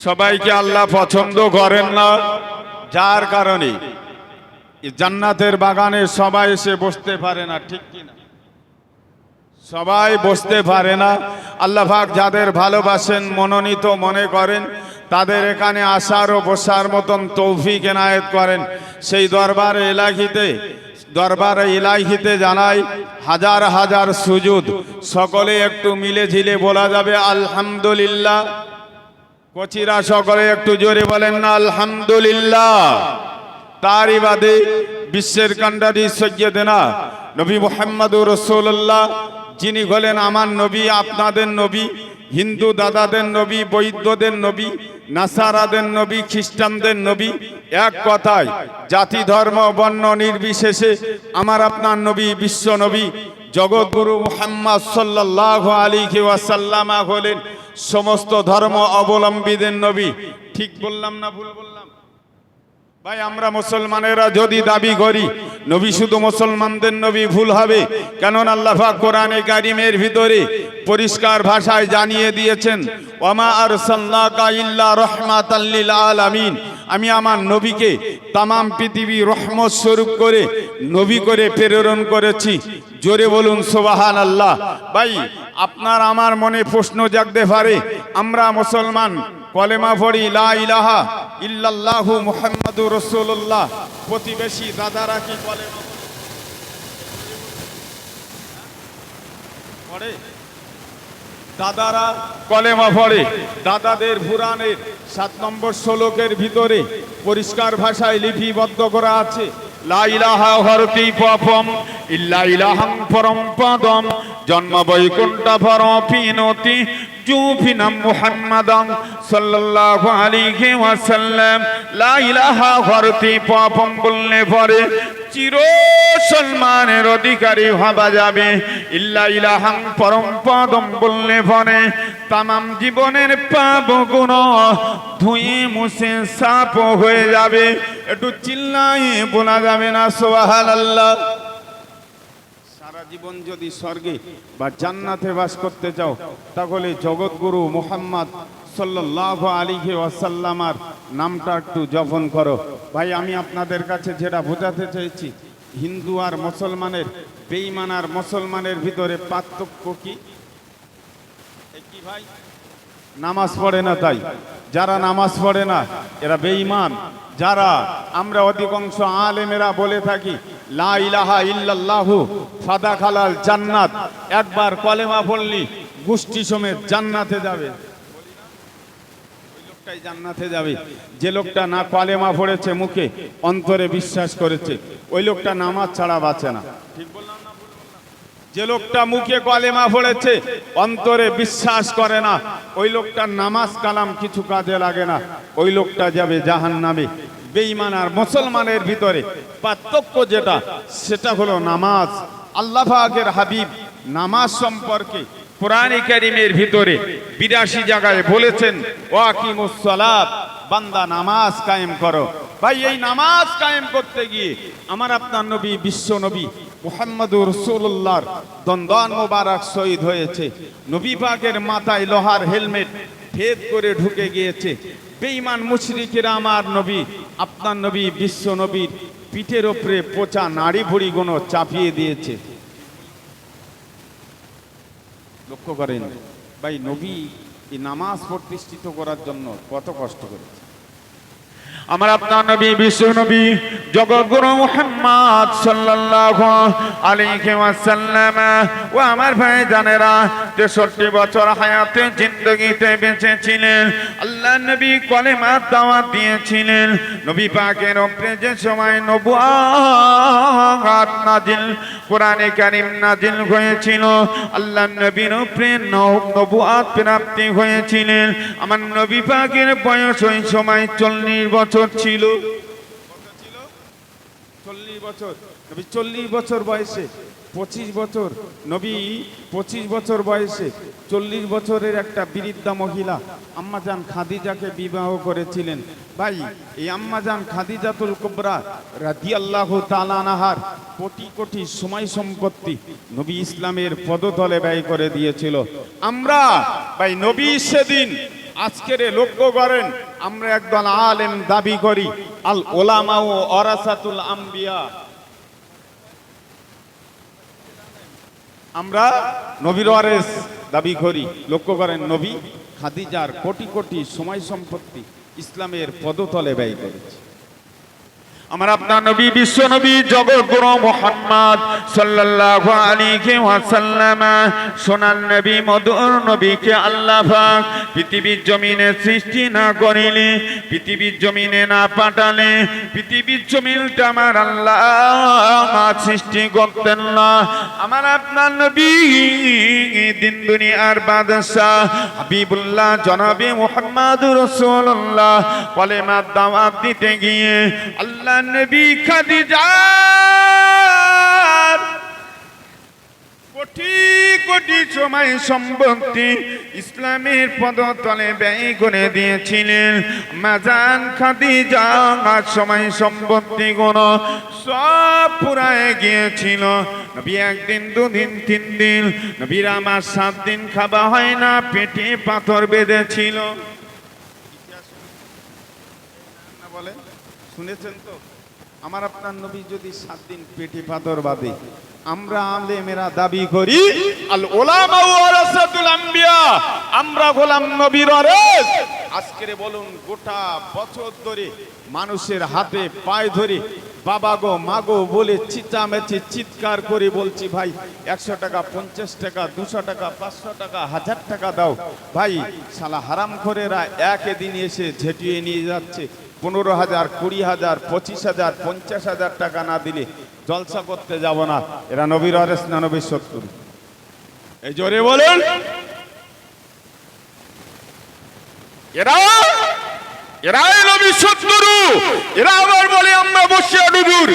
সবাইকে আল্লাহ পছন্দ করেন না। যার কারণে জান্নাতের বাগানে সবাই এসে বসতে পারে না, ঠিক কিনা সবাই বসতে পারে না। আল্লাহ পাক যাদের ভালোবাসেন, মনোনীত মনে করেন, তাদের এখানে আসার ও বসার মতন তৌফিক এনায়েত করেন। সেই দরবার এলাহিতে দরবার ইলাহিতে জানাই, হাজার হাজার সুজুদ, সকলে একটু মিলে ঝিলে বলা যাবে, আলহামদুলিল্লাহ। কচিরা সকলে একটু জোরে বলেন না আলহামদুলিল্লাহ। তারই বাদে বিশ্বের কান্ডারি সৈয়দেনা নবী মোহাম্মদুর রসুল্লাহ যিনি হলেন আমার নবী, আপনাদের নবী, হিন্দু দাদাদের নবী, বৈদ্যদের নবী, নাসারাদের নবী, খ্রিস্টানদের নবী। এক কথায়, জাতি, ধর্ম, বর্ণ নির্বিশেষে আমার আপনার নবী, বিশ্ব নবী। জগৎগুরু মুহাম্মদ সাল্লাহ আলী ওয়াসাল্লামা হলেন সমস্ত ধর্ম অবলম্বীদের নবী। ঠিক বললাম না ভুল বললাম? ভাই, আমরা মুসলমানেরা যদি দাবি করি, নবী শুধু মুসলমানদের নবী ভুল হবে। কেনন আল্লাহ কোরআনে কারিমের ভিতরে পরিষ্কার ভাষায় জানিয়ে দিয়েছেন ওমা আর ইল্লা রহমাতাল লিল আলামিন। আমি আমার নবীকে তামাম পৃথিবী রহমত স্বরূপ করে নবী করে প্রেরণ করেছি। জোরে বলুন সোবাহান আল্লাহ ভাই, আপনার আমার মনে প্রশ্ন জাগতে পারে, আমরা মুসলমান, কলেমা ভরি লা ইলাহা ইল্লাল্লাহু মুহাম্মাদুর প্রতিবেশী দাদারা কি কলেমা পড়ে? দাদারা কলেমা পড়ে দাদাদের পুরাণের সাত নম্বর শ্লোকের ভিতরে পরিষ্কার ভাষায় লিপিবদ্ধ করা আছে। লা ইলাহা হরতি পাপম পরম পদম জন্ম বৈকুণ্ঠ পর পিনতি জুফিনাম মুহাম্মাদান সাল্লাল্লাহু আলাইহি ওয়াসাল্লাম। লা হরতি পাপম বললে পরে চির সম্মানের অধিকারী হওয়া যাবে। ইল্লা ইলাহাং পরম পদম বললে পরে তামাম জীবনের পাপ গুণ ধুয়ে মুছে সাপ হয়ে যাবে। একটু চিল্লাই বলা যাবে না সোহাল আল্লাহ সারা জীবন যদি স্বর্গে বা জান্নাতে বাস করতে চাও, তাহলে জগৎগুরু মোহাম্মদ সাল্লাহ আলিহে ওয়াসাল্লামার নামটা একটু জপন করো। ভাই, আমি আপনাদের কাছে যেটা বোঝাতে চাইছি, হিন্দু আর মুসলমানের বেইমান আর মুসলমানের ভিতরে পার্থক্য কি? ভাই? নামাজ পড়ে না তাই? যারা নামাজ পড়ে না, এরা বেঈমান। যারা আমরা অধিকাংশ আলেমেরা বলে থাকি, লা ইলাহা ইল্লাল্লাহু ফাদা খালাল জান্নাত, একবার কলেমা পড়লি, গোষ্ঠী সমেত জান্নাতে যাবে। লোকটাই জান্নাতে যাবে। যে লোকটা না কলেমা পড়েছে মুখে, অন্তরে বিশ্বাস করেছে, ওই লোকটা নামাজ ছাড়া বাঁচে না। যে লোকটা মুখে কলেমা পড়েছে, অন্তরে বিশ্বাস করে না, ওই লোকটার নামাজ কালাম কিছু কাজে লাগে না, ওই লোকটা যাবে জাহান নামে বেঈমান আর মুসলমানের ভিতরে পার্থক্য যেটা, সেটা হলো নামাজ। আল্লাহ পাকের হাবিব নামাজ সম্পর্কে কোরআন কারিমের ভিতরে বিরাশি জায়গায় বলেছেন ওয়াকিমুস সালাত বান্দা নামাজ কায়েম করো। ভাই, এই নামাজ কায়েম করতে গিয়ে আমার আপনার নবী, বিশ্ব নবী মুহাম্মদুর রসুল্লাহর দন্দন মোবারক শহীদ হয়েছে। নবী পাকের মাথায় লোহার হেলমেট ভেদ করে ঢুকে গিয়েছে। বেঈমান মুশরিকেরা আমার নবী, আপনার নবী, বিশ্ব নবীর পিঠের ওপরে পচা নাড়ি ভুড়ি গুলো চাপিয়ে দিয়েছে। লক্ষ্য করেন ভাই নবী এই নামাজ প্রতিষ্ঠিত করার জন্য কত কষ্ট করেছে। আমার আপনার নবী, বিশ্ব নবী জগৎগুরু মুহাম্মদ সাল্লাল্লাহু আলাইহি ওয়াসাল্লাম ও আমার ভাই জানেরা 63 বছর হায়াতে জিন্দগিতে বেঁচে ছিলেন আল্লাহ নবী কলেমা দাওয়াত দিয়েছিলেন। নবী পাকের উপরে যে সময় নবুয়াত নাজিল কোরআনে কারীম নাজিল হয়েছিল আল্লাহ নবীর উপরে নবুয়াত প্রাপ্তি হয়েছিলেন। আমার নবী পাকের বয়স ওই সময় চল্লিশ বছর। ছিল। চল্লিশ বছর। নবী চল্লিশ বছর বয়সে, পঁচিশ বছর। নবী পঁচিশ বছর বয়সে, চল্লিশ বছরের একটা মহিলা আম্মাজান খাদিজাকে বিবাহ করেছিলেন। ভাই, এই আম্মাজান কুবরা আনহার কোটি কোটি সময় সম্পত্তি নবী ইসলামের পদতলে ব্যয় করে দিয়েছিল। আমরা, ভাই, নবী সেদিন আজকের লক্ষ্য করেন, আমরা একদল আলেম দাবি করি, আল ওলামা ও অরাসাতুল আম্বিয়া। আমরা নবীর ওয়ারেস দাবি করি, লক্ষ্য করেন নবী খাদিজার কোটি কোটি সময় সম্পত্তি ইসলামের পদতলে ব্যয় করেছে। আমার আপনার নবী, বিশ্ব নবী, জগৎ গুরু মোহাম্মদ সাল্লাল্লাহু আলাইহি ওয়াসাল্লাম, সোনার নবী, মধুর নবীকে আল্লাহ পাক পৃথিবীর জমিনে সৃষ্টি না করিলে, পৃথিবীর জমিনে না পাঠালে, পৃথিবীর জমিনটা আমার আল্লাহ সৃষ্টি করতেন না। আমার আপনার নবী, দিন দুনিয়ার বাদশাহ হাবিবুল্লাহ জনাবে মোহাম্মদ রসুল্লাহ কলেমার দাওয়াত দিতে গিয়ে আল্লাহ নবী খাদিজার। কোটি কোটি সময় সম্পত্তি ইসলামের পদতলে ব্যয় করে দিয়েছিলেন। মাজান খাদিজা, আর সময় সম্পত্তি কোন সব পুরায় গিয়েছিল। নবী একদিন, দুদিন, তিন দিন, নবীর আমার সাত দিন খাওয়া হয় না, পেটে পাথর বেঁধেছিল না বলে শুনেছেন তো? আমার আপনার নবী যদি সাত দিন পেটে পাথর বাঁধে, আমরা আলেমেরা দাবি করি, আল ওলামা আমরা গোলাম নবীর আজকের বলুন, গোটা বছর ধরে মানুষের হাতে পায়ে ধরে বাবা গো, মা গো, বলে চিচামেচি চিৎকার করে বলছি, ভাই, একশো টাকা, পঞ্চাশ টাকা, দুশো টাকা, পাঁচশো টাকা, হাজার টাকা দাও। ভাই, শালা হারাম খোরেরা একদিন এসে ঝেঁটিয়ে নিয়ে যাচ্ছে। পনেরো হাজার, কুড়ি হাজার, পঁচিশ হাজার, পঞ্চাশ হাজার টাকা না দিলে জলসা করতে যাব না। এরা নবীর অরেস না নবীর শত্রু। এই জোরে বলুন। এরা এরা নবী শত্রু এরা আবার বলে, আমরা বসিয়া ডুবুর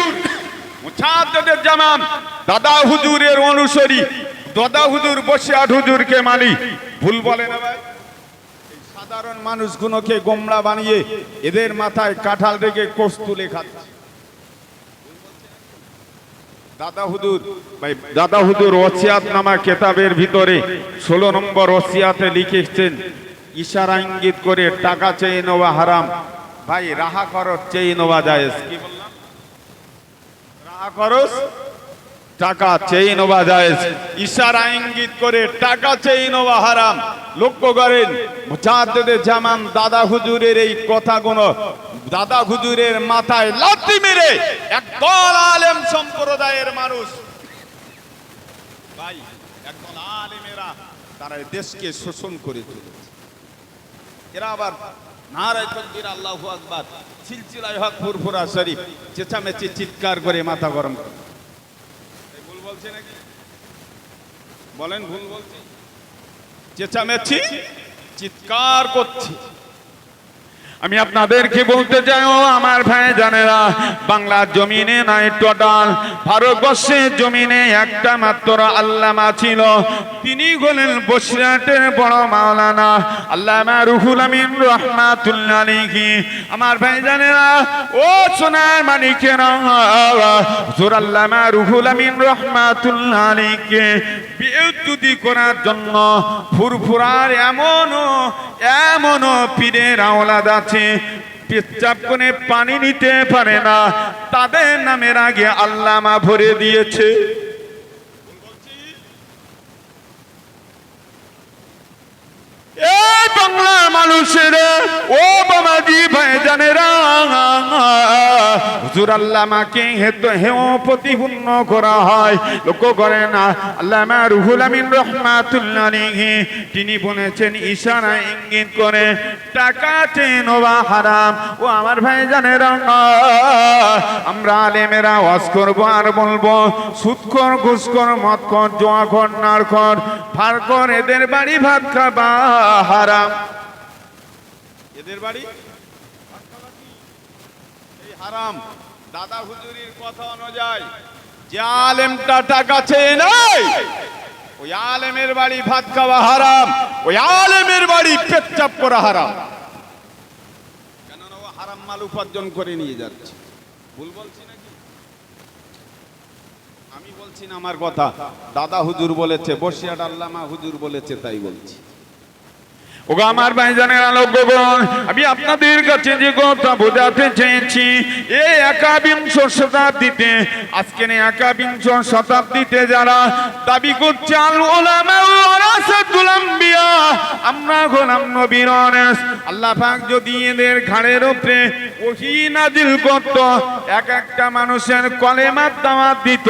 মুছাদ্দেদের জামান দাদা হুজুরের অনুসারী। দাদা হুজুর বসিয়া হুজুরকে মানি। ভুল বলে না ভাই। সাধারণ মানুষগুলোকে গোমড়া বানিয়ে এদের মাথায় কাঁঠাল রেখে কোষ তুলে খাচ্ছে। দাদা হুদুর ভাই, দাদা হুজুর ওসিয়াত নামা কেতাবের ভিতরে ষোলো নম্বর ওসিয়াতে লিখেছেন ইশারা ইঙ্গিত করে টাকা চেয়ে নেওয়া হারাম। ভাই, রাহা খরচ চেয়ে নেওয়া যায়, কি বললাম? রাহা খরচ টাকা চেয়ে নেওয়া যায়। ইশারা ইঙ্গিত করে টাকা চেয়ে নেওয়া হারাম। লক্ষ্য করেন, মুজাদ্দেদে জামান দাদা হুজুরের এই কথাগুলো, দাদা হুজুরের মাথায় লাথি মেরে একদল আলেম সম্প্রদায়ের মানুষ, ভাই, একদল আলেমেরা তারা দেশকে শোষণ করে চলেছে এরা আবার নারায় তকবির, আল্লাহ আকবার, সিলসিলায় হক, ফুরফুরা, শরীফ, চেঁচামেচি, চিৎকার করে মাথা গরম করে। ভুল বলছে নাকি? বলেন ভুল বলছি। চেঁচামেচি, চিৎকার করছে। আমি আপনাদেরকে বলতে চাই ও আমার ভাই জানেরা বাংলার জমিনে নাই টোটাল ভারতবর্ষের জমিনে একটা মাত্র আল্লামা ছিল। তিনি হলেন বসিরাটের বড় মাওলানা, আল্লামা রুহুল আমিন রহমাতুল্লাহ আলাইহি। আমার ভাই জানেরা ও সোনার মানিকেরা হুজুর আল্লামা রুহুল আমিন রহমাতুল্লাহ আলাইহিকে বিউতুদি করার জন্য ফুরফুরার এমনও এমন পীরের আওলাদ আছে পেচ্চাপ করে পানি নিতে পারে না। তাদের নামের আগে আল্লামা ভরে দিয়েছে। এই বাংলার মানুষের, ও বাবাজি ভাই জানেরা, হুজুর আল্লামাকে হেও প্রতিপূর্ণ করা হয়। লক্ষ্য করে না, আল্লামা রুহুল আমিন রহমাতুল্লাহ তিনি বলেছেন, ইশারা ইঙ্গিত করে, টাকা চেনবা হারাম। ও আমার ভাই জানেরা, আমরা আলেমেরা ওয়াজ করব আর বলব সুৎকর ঘুষকর মৎকর জোয়াখর নারকর ফারকর এদের বাড়ি ভাত খাবা। হারাম। এদের বাড়ি? এই হারাম। দাদা হুজুরির কথা অনুযায়ী, যে আলেমটা টাকা চেয়ে নাই, ওই আলেমের বাড়ি ভাত খাওয়া হারাম, ওই আলেমের বাড়ি পেচ্চাপ করা হারাম। কেননা ও হারাম মাল উপার্জন করে নিয়ে যাচ্ছে। ভুল বলছি নাকি? আমি বলছি না আমার কথা। দাদা হুজুর বলেছে বসিয়াট আল্লামা হুজুর বলেছে, তাই বলছি। ওগো আমার ভাইজানের আলোক্য করুন আমি আপনাদের কাছে যে কথা বোঝাতে চেয়েছি, এই একাবিংশ শতাব্দীতে আজকের একাবিংশ শতাব্দীতে যারা দাবি করছে আমরা গোলাম নবীর আল্লাহ যদি এদের ঘাড়ের উপরে ওহি নাজিল করত, এক একটা মানুষের কলেমার দাওয়াত দিত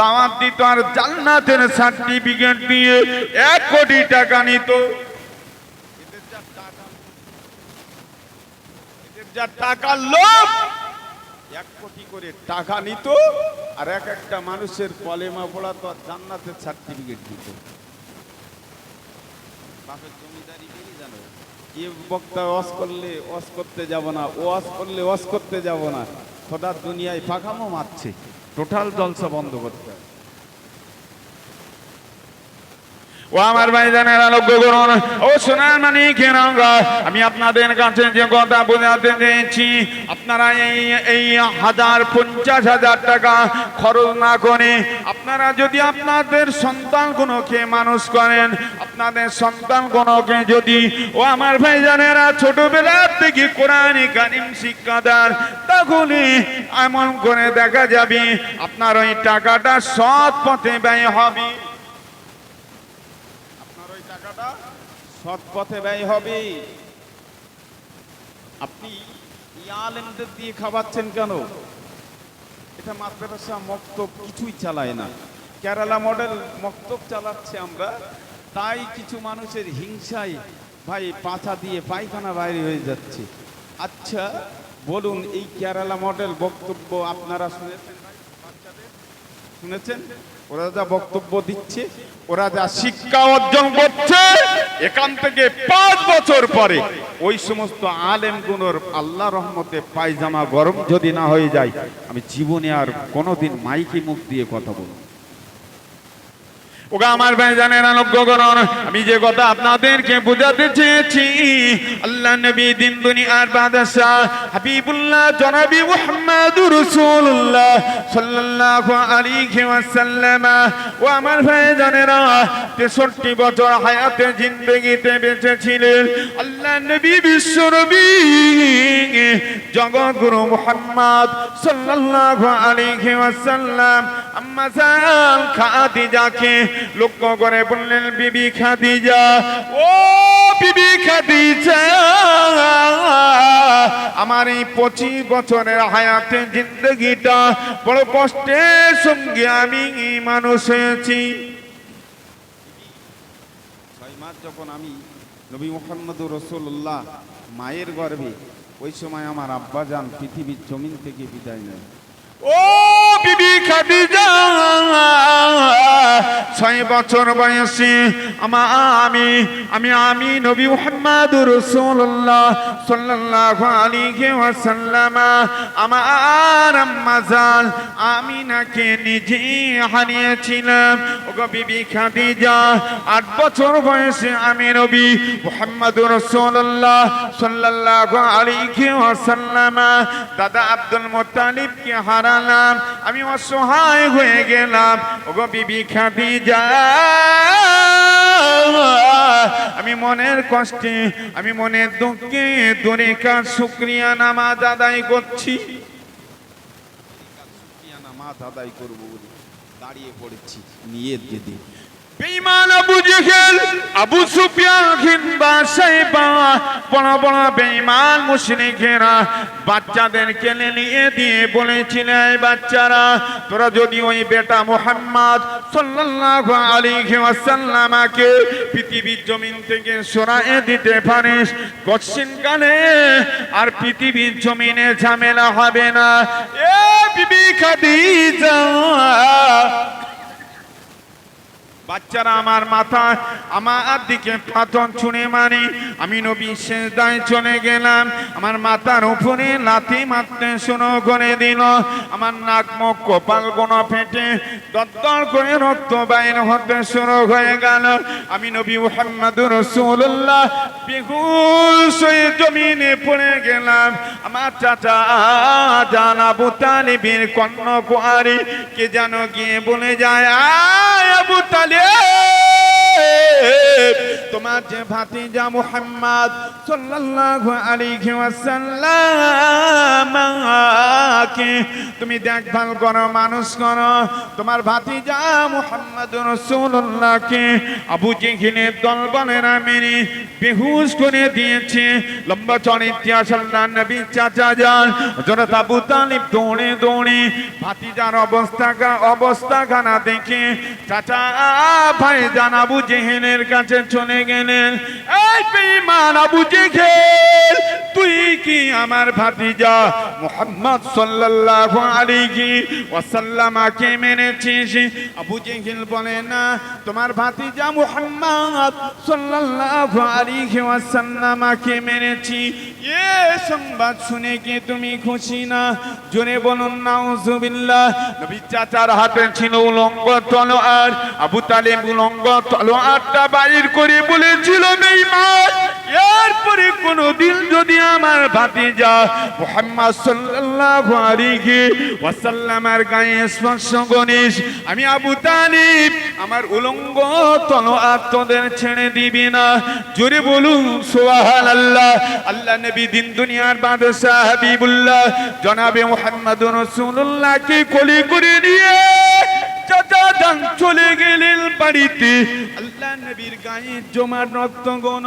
দাওয়াত দিত আর জান্নাতের সার্টিফিকেট দিয়ে এক কোটি টাকা নিত। যা টাকার লোভ। এক কোটি করে টাকা নিত, আর এক একটা মানুষের কলেমা পড়া তো জান্নাতের সার্টিফিকেট দিত। এ বক্তা করলে করতে যাব না করলে করতে যাব না। খোদার দুনিয়ায় পাখামো মারছে। টোটাল জলসা বন্ধ করতে হবে। ও আমার ভাইজানের আলোক্য করুন ও সোনার মানি কেনাঙ্গা আমি আপনাদের কাছে যে কথা বোঝাতে চেয়েছি, আপনারা এই এই হাজার পঞ্চাশ হাজার টাকা খরচ না করে আপনারা যদি আপনাদের সন্তানগুলোকে মানুষ করেন, আপনাদের সন্তানগুলোকে যদি, ও আমার ভাইজানেরা ছোটবেলা থেকে কোরআন কারিম শিক্ষা দেন, তাহলে এমন করে দেখা যাবে, আপনার ওই টাকাটা সৎ পথে ব্যয় হবে আপনার ওই টাকাটা সৎ পথে ব্যয় হবে। আপনি এই আলেমদের দিয়ে খাওয়াচ্ছেন কেন? এটা মাদ্রাসা মক্তব কিছুই চালায় না। কেরালা মডেল মক্তব চালাচ্ছে আমরা। তাই কিছু মানুষের হিংসায় ভাই পাছা দিয়ে পায়খানা বাইরে হয়ে যাচ্ছে। আচ্ছা বলুন এই কেরালা মডেল বক্তব্য আপনারা শুনেছেন শুনেছেন? ওরা যা বক্তব্য দিচ্ছে, ওরা যা শিক্ষা অর্জন করছে, এখান থেকে পাঁচ বছর পরে ওই সমস্ত আলেম গুনোর আল্লাহ রহমতে পায়জামা গরম যদি না হয়ে যায়, আমি জীবনে আর কোনোদিন মাইকি মুখ দিয়ে কথা বলব। ওগা আমার ভাইজানের আলোক্য করুন আমি যে কথা আপনাদেরকে বোঝাতে চেয়েছি, আল্লাহ নবী দিন দুনিয়ার বাদশাহ হাবিবুল্লাহ জনাবি মুহাম্মাদুর রাসূলুল্লাহ সাল্লাল্লাহু আলাইহি ওয়াসাল্লাম। ও আমার ভাইজানেরা 63 বছর হায়াতে জিন্দেগিতে বেঁচে ছিলেন আল্লাহ নবী বিশ্ব নবী, জগৎগুরু মুহাম্মদ সাল্লাল্লাহু আলাইহি ওয়াসাল্লাম। আম্মা জান খাদিজাকে লক্ষ্য করে বললেন, বিবি খাদিজা, ও বিবি খাদিজা, আমার এই পঁচিশ বছরের হায়াতে জিন্দগিটা বড় কষ্টের সঙ্গে আমি মানুষ হয়েছি। যখন আমি নবী মোহাম্মদুর রসুল্লাহ মায়ের গর্ভে, ওই সময় আমার আব্বা যান পৃথিবীর জমিন থেকে বিদায় নেয় ও ছয় বছর বয়সে আমা আমি আমি আমি নবী আমার জান আমিনাকে নিজে হারিয়েছিলাম। ওগো বিবি খাদিজা, আট বছর বয়সে আমি নবী মুহাম্মদুর রাসূলুল্লাহ সাল্লাল্লাহু আলাইহি ওয়াসাল্লাম। দাদা আব্দুল মুত্তালিবকে হারালাম আমি অসহায় হয়ে গেলাম। ওগো বিবি খাদিজা আমি মনের কষ্টে, আমি মনের দুঃখে দরিকার শুক্রিয়া নামাজ আদায় করছি? নামাজ আদায় করব বলে দাঁড়িয়ে পড়েছি, নিয়ে দিদি বেঈমান আবু জেহেল, আবু সুফিয়ান কিংবা সাইবা বড় বড় বেঈমান মুশরিকেরা কেলে নিয়ে দিয়ে বলেছিল, এই বাচ্চারা, তোরা যদি ওই বেটা মুহাম্মদ সাল্লাল্লাহু আলাইহি ওয়াসাল্লামকে পৃথিবীর জমিন থেকে সরায়ে দিতে পারিস কচ্ছিন কালে আর পৃথিবীর জমিনে ঝামেলা হবে না। এ বিবি খাদিজা বাচ্চারা আমার মাথা আমার দিকে পাথর ছুঁড়ে মারি। আমি নবী সেজদায় চলে গেলাম। আমার মাথার উপরে লাথি মারতে শুরু করে দিল। আমার নাক, মুখ, কপাল গোনা ফেটে দরদর করে রক্ত বাইর হতে শুরু হয়ে গেল। আমি নবী মুহাম্মদুর রাসূলুল্লাহ, বেহুশ হয়ে জমিনে পড়ে গেলাম। আমার চাচা জান আবু তালিবের কন্যা কুয়ারি, কে যেন গিয়ে বলে যায়, আয় আবু তালিব তোমার যে ভাতিজা মুহাম্মদ সাল্লাল্লাহু আলাইহি ওয়াসাল্লাম কে তুমি দেখভাল করো, মানুষ করো। তোমার ভাতিজা মুহাম্মদ রাসূলুল্লাহকে আবু জেহেলের দল বলেরা মেরে বেহুশ করে দিয়েছে। লম্বা ইতিহাস আল্লাহ নবী চাচা যান। হযরত আবু তালিব দৌড়ে দৌড়ে ভাতিজার অবস্থা অবস্থা খানা দেখে চাচা ভাই জান আবু জেহেলের কাছে চলে গেলেন এই বেঈমান আবু জেহেল, তুই কি ভাতিজা? মুহাম্মদ সাল্লাল্লাহু আলাইহি ওয়াসাল্লামকে মেনেছিস। আবু জেহেল বলে, না, তোমার ভাতিজা মুহাম্মদ সাল্লাল্লাহু আলাইহি ওয়াসাল্লামকে মেনেছি। এ সংবাদ শুনে কি তুমি খুশি না? জোরে বলুন, নাউজুবিল্লাহ। নবী চাচার হাতে ছিল উলঙ্গ তলোয়ার। আবু তালেব উলঙ্গ তলোয়ারটা বাইর করে বলেছিল বেঈমান এরপরে কোনদিন যদি আমার ভাতিজা মুহাম্মদ সাল্লাল্লাহু আলাইহি ওয়াসাল্লামের গায়ে স্পর্শ করিস, আমি আবু তালিব, আমার উলঙ্গ তলোয়ার তোদের ছেড়ে দিবি না। জোরে বলুন, সুবহানাল্লাহ, আল্লাহ নবী দিন দুনিয়ার বাদশাহ হাবিবুল্লাহ, জনাবে মুহাম্মদুর রাসূলুল্লাহকে কোলে করে নিয়ে চাচা যান চলে গেলেন বাড়িতে। আল্লাহ নবীর গায়ে জমার রক্ত গণ।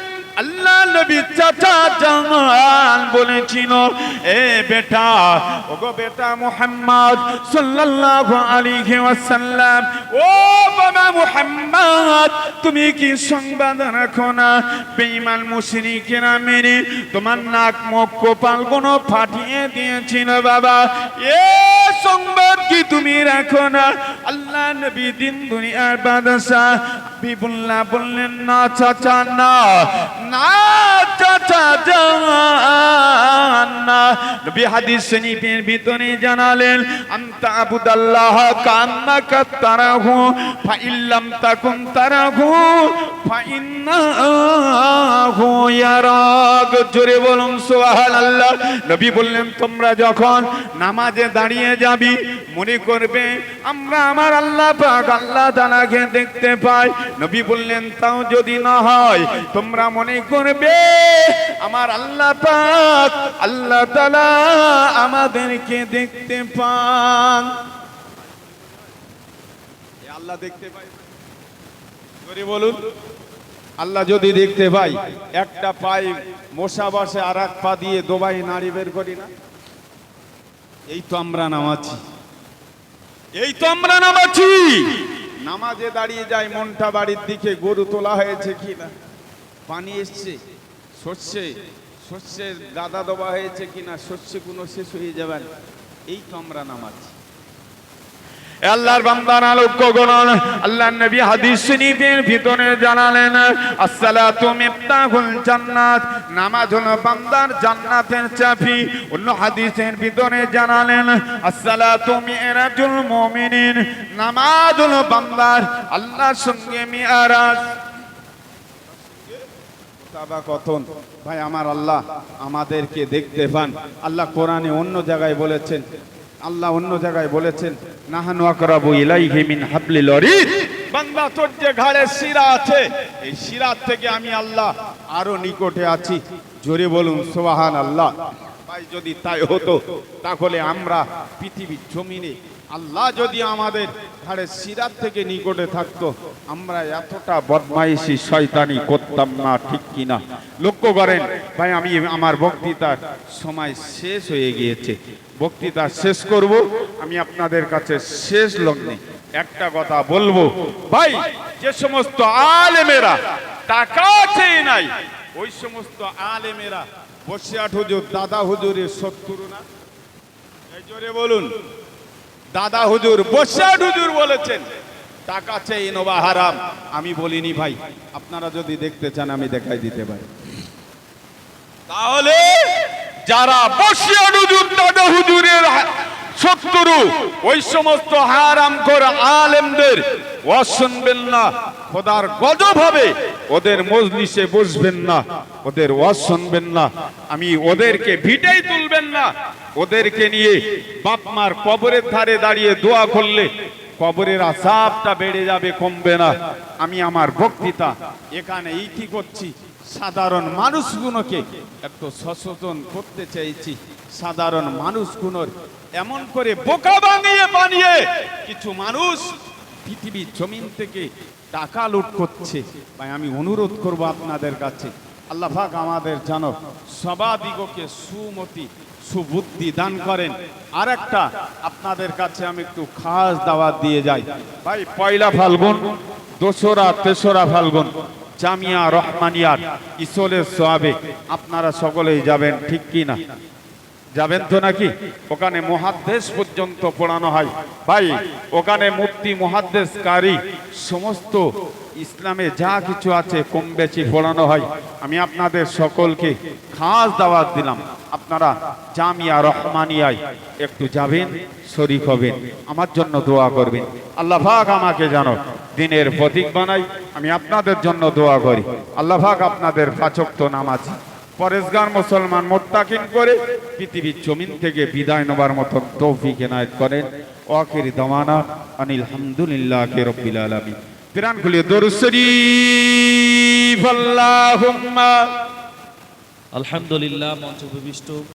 আল্লাহ নবী চাচা জান বলেছিল, এ বেটা, ওগো বেটা মুহাম্মদ সাল্লাল্লাহু আলাইহি ওয়াসাল্লাম, ও বাবা মুহাম্মদ, তুমি কি সংবাদ রাখো না? বেঈমান মুশরিকেরা মেরে তোমার নাক মুখ কপালগুলো ফাটিয়ে দিয়েছিল বাবা। এ সংবাদ কি তুমি রাখো না। আল্লাহ নবী দিন দুনিয়ার বাদশাহ। বিবুল্লাহ বললেন, না চাচা, না। না চাচা না। নবী হাদিস শরীফের ভিতরে জানালেন, আনতা আবুদাল্লাহ কান্নাকা তারাহু ফা ইল্লাম তাকুন তারাহু ফা ইন্নাহু ইয়ারাক জোরে বলুন, সুবহানাল্লাহ। নবী বললেন, তোমরা যখন নামাজে দাঁড়িয়ে যাবি, মনে করবে আমরা আমার আল্লাহ পাক আল্লাহ তাআলাকে দেখতে পাই। নবী বললেন, তাও যদি না হয়, তোমরা মনে করবে আমার আল্লাহ পাক আল্লাহ তাআলা আমাদেরকে দেখতে পান। আল্লাহ দেখতে পাই। বলুন। আল্লাহ যদি দেখতে পাই একটা পাই মশা বসে আর এক পা দিয়ে দোবাই নাড়ি বের করি না। এই তো আমরা নামাছি এই তো আমরা নামাছি নামাজে দাঁড়িয়ে যাই মনটা বাড়ির দিকে গরু তোলা হয়েছে কিনা পানি এসছে শস্যে শস্যের গাদা দবা হয়েছে কিনা শস্যে কোনো শেষ হয়ে যাবেন এই তো আমরা নামাছি এ আল্লাহর বান্দারা লক্ষ্য করুন আল্লাহর নবী হাদিস শরীফের ভিতরে জানালেন, আসসালাতু মিফতাহুল জান্নাত। নামাজ হলো বান্দার জান্নাতের চাবি। অন্য হাদিসের ভিতরে জানালেন, আসসালাতু মিরাজুল মুমিনিন। নামাজ হলো বান্দার আল্লাহর সঙ্গে মিরাজ। ভাই, আমার আল্লাহ আমাদেরকে দেখতে পান। আল্লাহ কোরআনে অন্য জায়গায় বলেছেন আল্লাহ অন্য জায়গায় বলেছেন, নাহানু আকরাবু ইলাইহি মিন হাবলিল ওয়ারিদ বান্দা তোর যে ঘাড়ে শিরা আছে, এই শিরার থেকে আমি আল্লাহ আরও নিকটে আছি। জোরে বলুন সুবহান আল্লাহ ভাই, যদি তাই হতো, তাহলে আমরা পৃথিবীর জমিনে আল্লাহ যদি আমাদের ঘাড়ে শিরার থেকে নিকটে থাকতো, আমরা এতটা বদমাইশি, শয়তানি করতাম না, ঠিক কিনা? লক্ষ্য করেন, ভাই, আমি, আমার বক্তৃতার সময় শেষ হয়ে গিয়েছে। বক্তৃতা শেষ করব। আমি আপনাদের কাছে শেষ লগ্নে। একটা কথা বলব। ভাই, যে সমস্ত আলেমেরা টাকা চেয়ে নাই, ওই সমস্ত আলেমেরা বসিয়াট হুজুর, দাদা হুজুরের শত্রু না? এই বলুন। দাদা হুজুর বসিয়াট হুজুর বলেছেন, টাকা চেয়ে নোবা হারাম। আমি বলিনি ভাই, আপনারা যদি দেখতে চান, আমি দেখাই দিতে পারি। তাহলে যারা বসিয়া হুজুর দাদা হুজুরের শত্রু। ওই সমস্ত হারাম কর আলেমদের ওয়াজ শুনবেন না। খোদার গজব হবে ওদের মজলিসে বসবেন না। ওদের ওয়াজ শুনবেন না। আমি ওদেরকে ভিটাই তুলবেন না। ওদেরকে নিয়ে বাপ মার কবরের ধারে দাঁড়িয়ে দোয়া করলে কবরের আসাবটা বেড়ে যাবে, কমবে না। আমি আমার বক্তৃতা এখানে এই কি করছি। সাধারণ মানুষগুলোকে একটু সচেতন করতে চাইছি। সাধারণ মানুষগুলোর এমন করে বোকা বানিয়ে বানিয়ে কিছু মানুষ পৃথিবীর জমিন থেকে টাকা লুট করছে। ভাই, আমি অনুরোধ করব আপনাদের কাছে। আল্লাহ পাক আমাদের জানো সবাদিগকে সুমতি, সুবুদ্ধি দান করেন। আর একটা আপনাদের কাছে আমি একটু খাস দাওয়াত দিয়ে যাই। ভাই, পয়লা ফাল্গুন, দোসরা, তেসরা ফাল্গুন। জামিয়া রহমানিয়ার ইসলের সোয়াবে আপনারা সকলেই যাবেন ঠিক কি না? যাবেন তো নাকি? ওখানে মহাদ্দেশ পর্যন্ত পড়ানো হয়। ভাই, ওখানে মুফতি মহাদ্দেশ কারি সমস্ত ইসলামে যা কিছু আছে কম বেশি পড়ানো হয়। আমি আপনাদের সকলকে খাস দাওয়াত দিলাম। আপনারা জামিয়া রহমানিয়ায় একটু যাবেন, শরিক হবেন, আমার জন্য দোয়া করবেন। আল্লাহ পাক আমাকে জানো দিনের প্রতীক বানাই আমি আপনাদের জন্য দোয়া করি। আল্লাহ পাক আপনাদের পাচক তো নামাজ পরেশগার মুসলমান মোত্তাকিন করে পৃথিবীর জমিন থেকে বিদায় নেবার মতো তৌফিক এনায়েত করেন। ওয়াকির দমানা আনিল হামদুলিল্লাহ কে রব্বিল আলামিন। প্রাণ খুলিয়ে দরুদ শরীফ, আল্লাহুম্মা। আলহামদুলিল্লাহ মঞ্চ